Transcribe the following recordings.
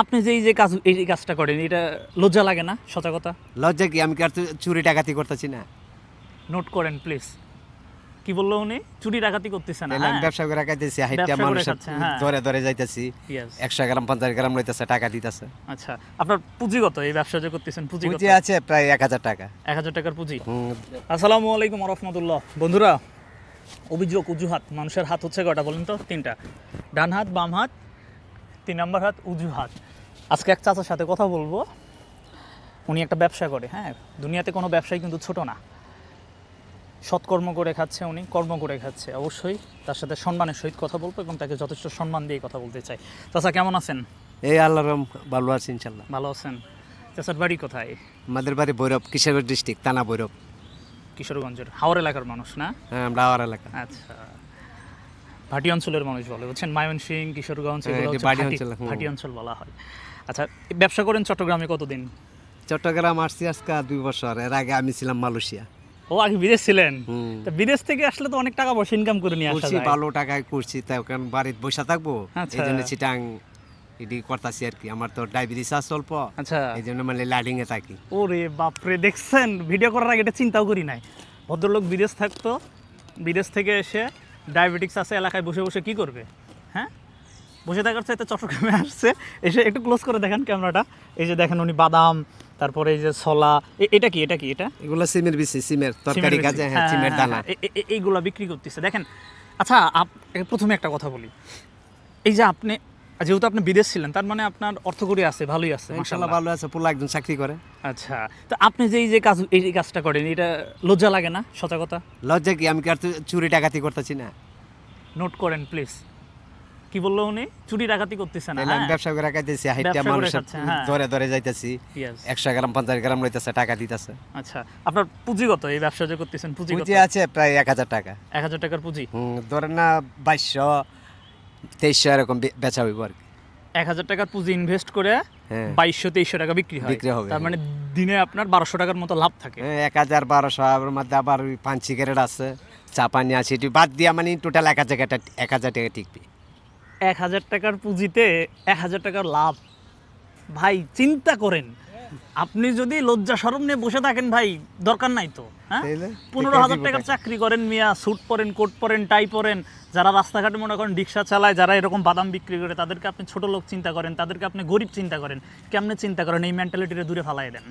আপনি যে এই যে কাজ এই কাজটা করেন এটা লজ্জা লাগে না? সচা কথা? লজ্জা কি? আমি কি আর চুরি ডাকাতি করতেছি না? নোট করেন প্লিজ কি বলল উনি? চুরি ডাকাতি করতেছে না আমি হ্যাঁ? ব্যবসা করে খাইতেছি হাইটা করে খাচ্ছে, হ্যাঁ। ধরে ধরে যাইতেছি। Yes, একশো গ্রাম পঞ্চাশ গ্রাম লইতেছে টাকা দিতেছে। আচ্ছা আপনার পুঁজিগত এই ব্যবসা যে করতেছেন পুঁজিগত পুঁজি আছে প্রায় এক হাজার টাকা। এক হাজার টাকার পুঁজি? আসসালামু আলাইকুম রহমতুল্লাহ। বন্ধুরা অভিযোগ উজুহাত মানুষের হাত হচ্ছে কটা বলেন তো? তিনটা। ডান হাত বাম হাত তিন নম্বর হাত উজু হাত। আজকে এক চাচার সাথে কথা বলব। উনি একটা ব্যবসা করে হ্যাঁ? দুনিয়াতে কোনো ব্যবসায়ী কিন্তু ছোট না। সৎকর্ম করে খাচ্ছে উনি কর্ম করে খাচ্ছে। অবশ্যই তার সাথে সম্মানের সহিত কথা বলব এবং তাকে যথেষ্ট সম্মান দিয়ে কথা বলতে চাই। চাচা কেমন আছেন? এই আল্লাহর রহম ভালো আছি ইনশাল্লাহ ভালো আছেন? চাচার বাড়ি কোথায়? আমাদের বাড়ি ভৈরব কিশোরগঞ্জ ডিস্ট্রিক্ট থানা ভৈরব। কিশোরগঞ্জের হাওড় এলাকার মানুষ না? হ্যাঁ আমরা আমার এলাকা। আচ্ছা। ভাটি অঞ্চলের মানুষ বলে বুঝছেন? ময়মনসিং কিশোরগঞ্জ হ্যাঁ, এগুলো ভাটি অঞ্চল, বলা হয়। আচ্ছা ব্যবসা করেন চট্টগ্রামে কতদিন? চট্টগ্রাম আসছি আজকে দুই বছর। এর আগে আমি ছিলাম মালয়েশিয়া। ও আগে বিদেশ ছিলেন। তা বিদেশ থেকে আসলে তো অনেক টাকা পয়সা ইনকাম করে নিয়ে আসা করছি যায়। ভালো টাকায় করছি তাই ওখানে বাড়িতে বসে থাকব। আচ্ছা। এই জন্য চিটাং এটি করতেছি আর কি। আমার তো ডায়াবেটিস আছে অল্প। আচ্ছা। এই জন্য মানে লাইডিং এ থাকি। ওরে বাপরে দেখছেন? ভিডিও করার আগে এটা চিন্তাও করি নাই। ভদ্রলোক বিদেশ থাকতো বিদেশ থেকে এসে ডায়াবেটিক্স আছে এলাকায় বসে বসে কি করবে? হ্যাঁ? বসে থাকার চাইতে চট্টগ্রামে আসছে। এসে একটু ক্লোজ করে দেখেন ক্যামেরাটা এই যে দেখেন উনি বাদাম তারপরে এই যে ছলা এটা কি? এটা কি? এটা? এগুলো সিমের বিচি সিমের তরকারি কাজে হ্যাঁ সিমের দানা। এ- এ- এ- এইগুলা বিক্রি করতেছে। দেখেন আচ্ছা আপ- প্রথমে একটা কথা বলি। এই যে আপনি যেহেতু আপনি বিদেশ ছিলেন তার মানে আপনার অর্থকরী আছে ভালোই আছে মাশাআল্লাহ। ভালো আছে পোলা একজন চাকরি করে। আচ্ছা তো আপনি যে এই যে কাজ এই কাজটা করেন এটা লজ্জা লাগে না সচা কথা? লজ্জা কি? আমি কি আর চুরি ডাকাতি করতেছি না? নোট করেন প্লিজ কি বলল উনি? চুরি ডাকাতি করতেছে না আমি হ্যাঁ? ব্যবসা করে খাইতেছি হাইটা খাচ্ছে, হ্যাঁ। ধরে ধরে যাইতেছি। Yes, একশো গ্রাম পঞ্চাশ গ্রাম লইতেছে টাকা দিতেছে। আচ্ছা আপনার পুঁজিগত এই ব্যবসা যে করতেছেন পুঁজিগত পুঁজি আছে প্রায় এক হাজার টাকা। এক হাজার টাকার পুঁজি? ধরেন না বাইশশো তেইশশো এরকম বেচা হইব আর কি। এক হাজার টাকার পুঁজি ইনভেস্ট করে হ্যাঁ। বাইশশো তেইশশো টাকা বিক্রি হয়। বিক্রি হবে, তার মানে দিনে আপনার বারোশো টাকার মতো লাভ থাকে। হ্যাঁ, এক হাজার বারোশো এর মধ্যে আবার ওই পান সিগারেট আছে চা পানি আছে এটি বাদ দিয়া মানে টোটাল এক হাজার টাকা এক হাজার টাকা টিকবে। এক হাজার টাকার পুঁজিতে এক হাজার টাকার লাভ। ভাই চিন্তা করেন আপনি যদি লজ্জা সরম নিয়ে বসে থাকেন ভাই দরকার নাই তো হ্যাঁ? পনেরো হাজার টাকার চাকরি করেন মিয়া স্যুট পরেন কোট পরেন টাই পরেন যারা রাস্তাঘাটে মনে করেন রিক্সা চালায় যারা এরকম বাদাম বিক্রি করে তাদেরকে আপনি ছোট লোক চিন্তা করেন তাদেরকে আপনি গরিব চিন্তা করেন কেমনে চিন্তা করেন? এই মেন্টালিটিটা দূরে ফালাই দেন।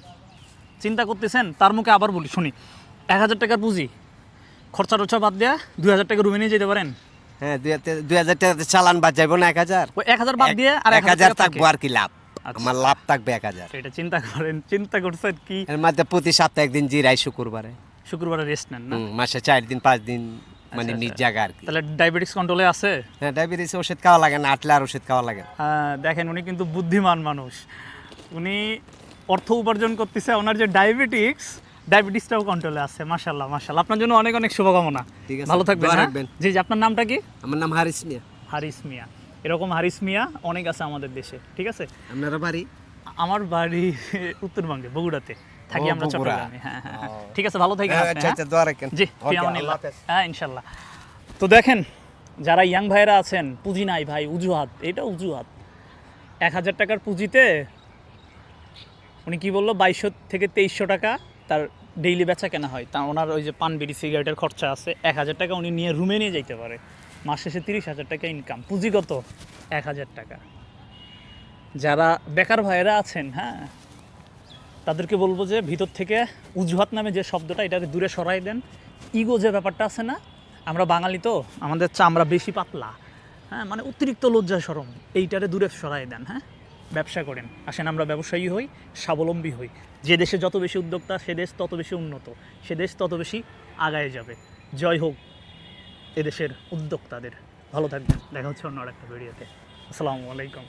চিন্তা করতেছেন? তার মুখে আবার বলি শুনি এক হাজার টাকার পুঁজি খরচা টরচা বাদ দেয়া দুই হাজার টাকা রুমে নিয়ে যেতে পারেন। হ্যাঁ দুই হাজার- টাকা চালান বাদ যাইব না এক হাজার। ওই এক হাজার বাদ দিয়ে আর এক হাজার টাকা থাকব আর কি লাভ। আমার লাভ থাকবে এক হাজার। এটা চিন্তা করেন চিন্তা করছেন কি? এর মধ্যে প্রতি সপ্তাহে একদিন জিরাই শুক্রবারে। শুক্রবারে রেস্ট নেন না? মাসে চার দিন পাঁচ দিন মানে আচ্ছা, নিজ আচ্ছা। জায়গা আর কি। তাহলে ডায়াবেটিস কন্ট্রোলে আছে? হ্যাঁ ডায়াবেটিস ওষুধ খাওয়া লাগে না আটলে আর ওষুধ খাওয়া লাগে দেখেন উনি কিন্তু বুদ্ধিমান মানুষ। উনি অর্থ উপার্জন করতেছে ওনার যে ডায়াবেটিক্স ডায়াবেটিসটাও কন্ট্রোলে আছে মাশাল্লাহ মাশাল্লাহ আপনার জন্য অনেক অনেক শুভকামনা। ঠিক আছে, ভালো থাকবেন হ্যাঁ? জি জি আপনার নামটা কি? আমার নাম হারিস মিয়া। হারিস মিয়া। এরকম হারিস মিয়া অনেক আছে আমাদের দেশে ঠিক আছে? আপনারা বাড়ি? আমার বাড়ি উত্তরবঙ্গে বগুড়াতে থাকি আমরা চট্টগ্রামে হ্যাঁ হ্যাঁ হ্যাঁ। ঠিক আছে ভালো থাকেন হ্যাঁ, আচ্ছা হ্যাঁ? আচ্ছা জি। হ্যাঁ ইনশাল্লাহ। তো দেখেন যারা ইয়াং ভাইরা আছেন পুঁজি নাই ভাই উজুহাত এটা উজুহাত। এক হাজার টাকার পুঁজিতে উনি কি বলল বাইশশো থেকে তেইশশো টাকা তার ডেইলি বেচা কেনা হয়। তা ওনার ওই যে পান বিড়ি সিগারেটের খরচা আছে এক হাজার টাকা উনি নিয়ে রুমে নিয়ে যাইতে পারে। মাস শেষে তিরিশ হাজার টাকা ইনকাম পুঁজিগত এক হাজার টাকা। যারা বেকার ভাইয়েরা আছেন হ্যাঁ তাদেরকে বলব যে ভিতর থেকে উজুহাত নামে যে শব্দটা, এটাকে দূরে সরাই দেন। ইগো যে ব্যাপারটা আছে না, আমরা বাঙালি তো, আমাদের চামড়া বেশি পাতলা হ্যাঁ মানে অতিরিক্ত লজ্জা সরম, এইটারে দূরে সরাই দেন হ্যাঁ ব্যবসা করেন। আসেন, আমরা ব্যবসায়ী হই, স্বাবলম্বী হই। যে দেশে যত বেশি উদ্যোক্তা, সে দেশ তত বেশি উন্নত, সে দেশ তত বেশি আগায় যাবে। জয় হোক। এদেশের উদ্যোক্তাদের। ভালো থাকবেন। দেখা হচ্ছে অন্য একটা ভিডিওতে। আসসালামু আলাইকুম।